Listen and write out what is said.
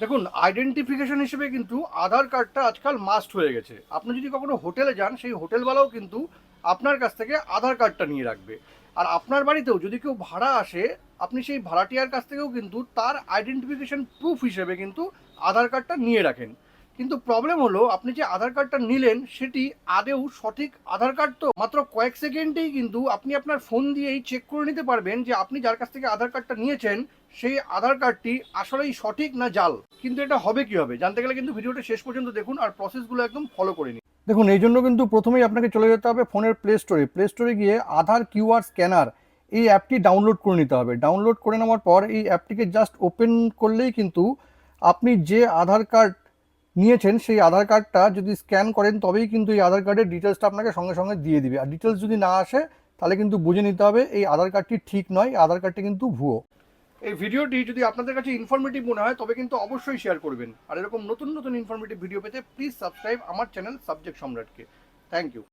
দেখুন আইডেন্টিফিকেশন হিসেবে কিন্তু আধার কার্ডটা আজকাল মাস্ট হয়ে গেছে। আপনি যদি কখনো হোটেলে যান, সেই হোটেলওয়ালাও কিন্তু আপনার কাছ থেকে আধার কার্ডটা নিয়ে রাখবে। আর আপনার বাড়িতেও যদি কেউ ভাড়া আসে, আপনি সেই ভাড়াটিয়ার কাছ থেকেও কিন্তু তার আইডেন্টিফিকেশন প্রুফ হিসেবে কিন্তু আধার কার্ডটা নিয়ে রাখেন। কিন্তু প্রবলেম হলো, আপনি যে আধার কার্ডটা নিলেন, সেটি আদেও সঠিক আধার কার্ড তো। মাত্র কয়েক সেকেন্ডেই কিন্তু আপনি আপনার ফোন দিয়েই চেক করে নিতে পারবেন যে আপনি যার কাছ থেকে আধার কার্ডটা নিয়েছেন, সেই আধার কার্ডটি আসলেই সঠিক না জাল। কিন্তু এটা হবে কি হবে জানতে গেলে কিন্তু ভিডিওটা শেষ পর্যন্ত দেখুন আর প্রসেসগুলো একদম ফলো করে নিন। দেখুন, এই জন্য কিন্তু প্রথমেই আপনাকে চলে যেতে হবে ফোনের প্লে স্টোরে প্লে স্টোরে গিয়ে আধার কিউআর স্ক্যানার এই অ্যাপটি ডাউনলোড করে নিতে হবে। ডাউনলোড করে নেওয়ার পর এই অ্যাপটিকে জাস্ট ওপেন করলেই কিন্তু আপনি যে আধার কার্ড নিয়েছেন, সেই আধার কার্ডটা যদি স্ক্যান করেন, তবেই কিন্তু এই আধার কার্ডের ডিটেলসটা আপনাকে সঙ্গে সঙ্গে দিয়ে দিবে। আর ডিটেলস যদি না আসে, তাহলে কিন্তু বুঝে নিতে হবে এই আধার কার্ডটি ঠিক নয় আধার কার্ডটি কিন্তু ভুয়ো। এই ভিডিওটি যদি আপনাদের কাছে ইনফরমেটিভ মনে হয়, তবে কিন্তু অবশ্যই শেয়ার করবেন। আর এরকম নতুন নতুন ইনফরমেটিভ ভিডিও পেতে প্লিজ সাবস্ক্রাইব আমার চ্যানেল সাবজেক্ট সম্রাটকে থ্যাংক ইউ